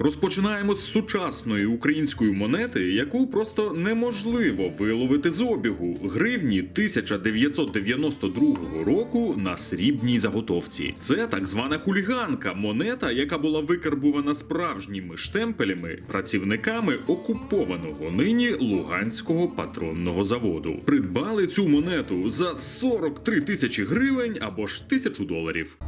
Розпочинаємо з сучасної української монети, яку просто неможливо виловити з обігу гривні 1992 року на срібній заготовці. Це так звана хуліганка, монета, яка була викарбувана справжніми штемпелями працівниками окупованого нині Луганського патронного заводу. Придбали цю монету за 43 тисячі гривень або ж тисячу доларів.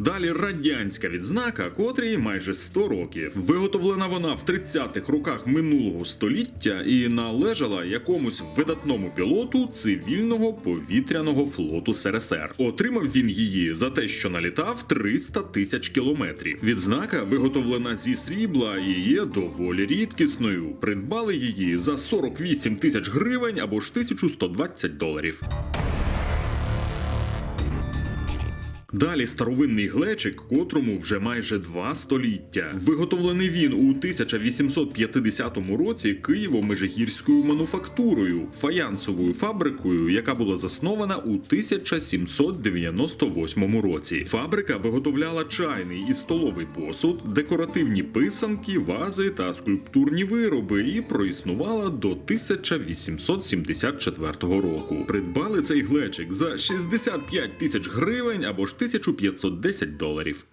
Далі радянська відзнака, котрій майже 100 років. Виготовлена вона в 30-х роках минулого століття і належала якомусь видатному пілоту цивільного повітряного флоту СРСР. Отримав він її за те, що налітав 300 тисяч кілометрів. Відзнака виготовлена зі срібла і є доволі рідкісною. Придбали її за 48 тисяч гривень або ж 1120 доларів. Далі старовинний глечик, котрому вже майже два століття. Виготовлений він у 1850 році Києво-Межигірською мануфактурою, фаянсовою фабрикою, яка була заснована у 1798 році. Фабрика виготовляла чайний і столовий посуд, декоративні писанки, вази та скульптурні вироби і проіснувала до 1874 року. Придбали цей глечик за 65 тисяч гривень або ж 1510 доларів.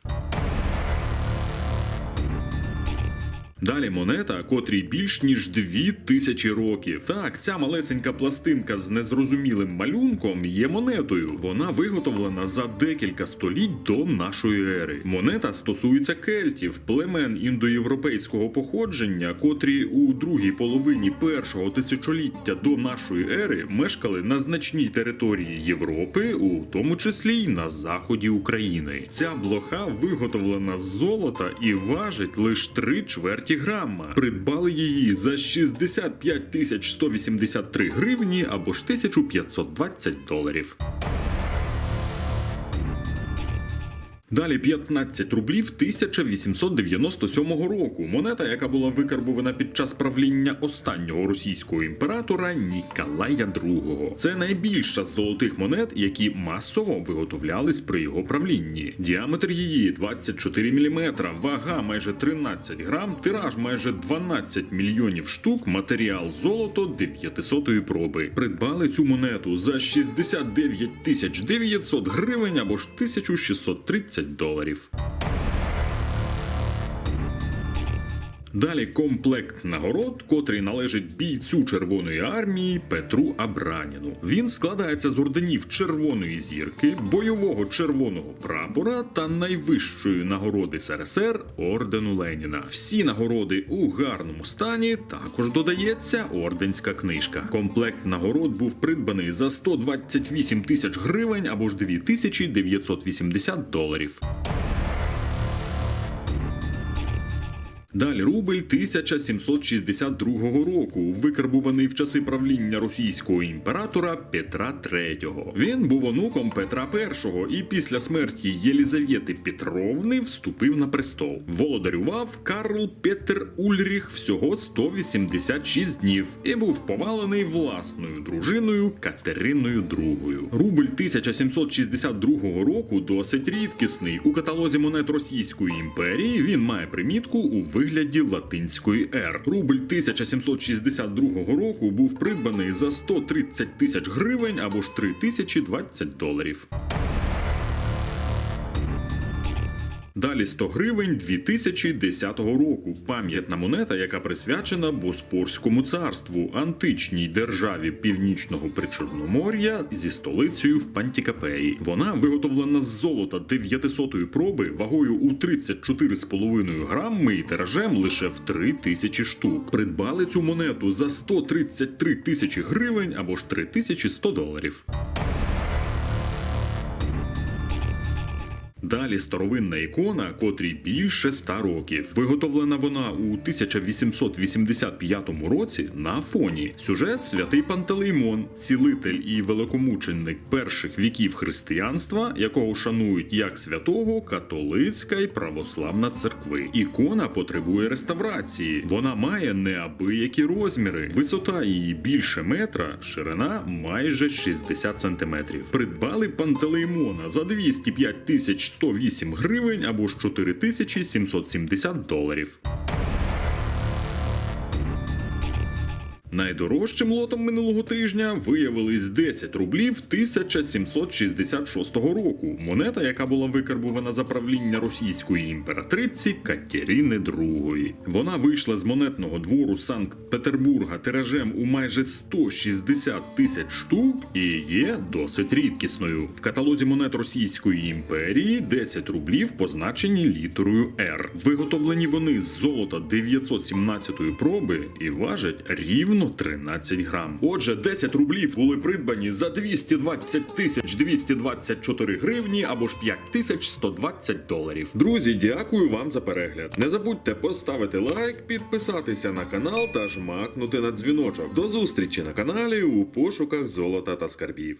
Далі монета, котрій більш ніж дві тисячі років. Так, ця малесенька пластинка з незрозумілим малюнком є монетою. Вона виготовлена за декілька століть до нашої ери. Монета стосується кельтів, племен індоєвропейського походження, котрі у другій половині першого тисячоліття до нашої ери мешкали на значній території Європи, у тому числі й на заході України. Ця блоха виготовлена з золота і важить лише три чверті грама. Придбали її за 65 тисяч 183 гривні або ж 1520 доларів. Далі 15 рублів 1897 року. Монета, яка була викарбована під час правління останнього російського імператора Ніколая II. Це найбільша з золотих монет, які масово виготовлялись при його правлінні. Діаметр її 24 мм, вага майже 13 грам, тираж майже 12 мільйонів штук, матеріал золото 900 проби. Придбали цю монету за 69 тисяч 900 гривень або ж 1630 доларів. Далі комплект нагород, котрий належить бійцю Червоної армії Петру Абраніну. Він складається з орденів Червоної зірки, бойового червоного прапора та найвищої нагороди СРСР ордену Леніна. Всі нагороди у гарному стані. Також додається орденська книжка. Комплект нагород був придбаний за 128 тисяч гривень або ж 2980 доларів. Далі рубль 1762 року, викарбуваний в часи правління російського імператора Петра III. Він був онуком Петра І і після смерті Єлізавети Петровни вступив на престол. Володарював Карл Петер Ульріх всього 186 днів і був повалений власною дружиною Катериною II. Рубль 1762 року досить рідкісний. У каталозі монет Російської імперії він має примітку у вигляді латинської ер. Рубль 1762 року був придбаний за 130 тисяч гривень або ж 3020 доларів. Далі 100 гривень 2010 року. Пам'ятна монета, яка присвячена Боспорському царству, античній державі північного причорномор'я зі столицею в Пантікапеї. Вона виготовлена з золота 900-ї проби вагою у 34,5 грами і тиражем лише в 3 тисячі штук. Придбали цю монету за 133 тисячі гривень або ж 3100 доларів. Далі старовинна ікона, котрій більше 100 років. Виготовлена вона у 1885 році на Афоні. Сюжет святий Пантелеймон, цілитель і великомученик перших віків християнства, якого шанують як святого католицька і православна церкви. Ікона потребує реставрації. Вона має неабиякі розміри. Висота її більше метра, ширина майже 60 сантиметрів. Придбали Пантелеймона за 205 тисяч 108 гривень або ж 4 тисячі 770 доларів. Найдорожчим лотом минулого тижня виявились 10 рублів 1766 року. Монета, яка була викарбувана за правління російської імператриці Катерини II. Вона вийшла з монетного двору Санкт-Петербурга тиражем у майже 160 тисяч штук і є досить рідкісною. В каталозі монет Російської імперії 10 рублів позначені літерою R. Виготовлені вони з золота 917 проби і важать рівно 13 грам. Отже, 10 рублів були придбані за 220 тисяч 224 гривні або ж 5120 доларів. Друзі, дякую вам за перегляд. Не забудьте поставити лайк, підписатися на канал та жмакнути на дзвіночок. До зустрічі на каналі у пошуках золота та скарбів.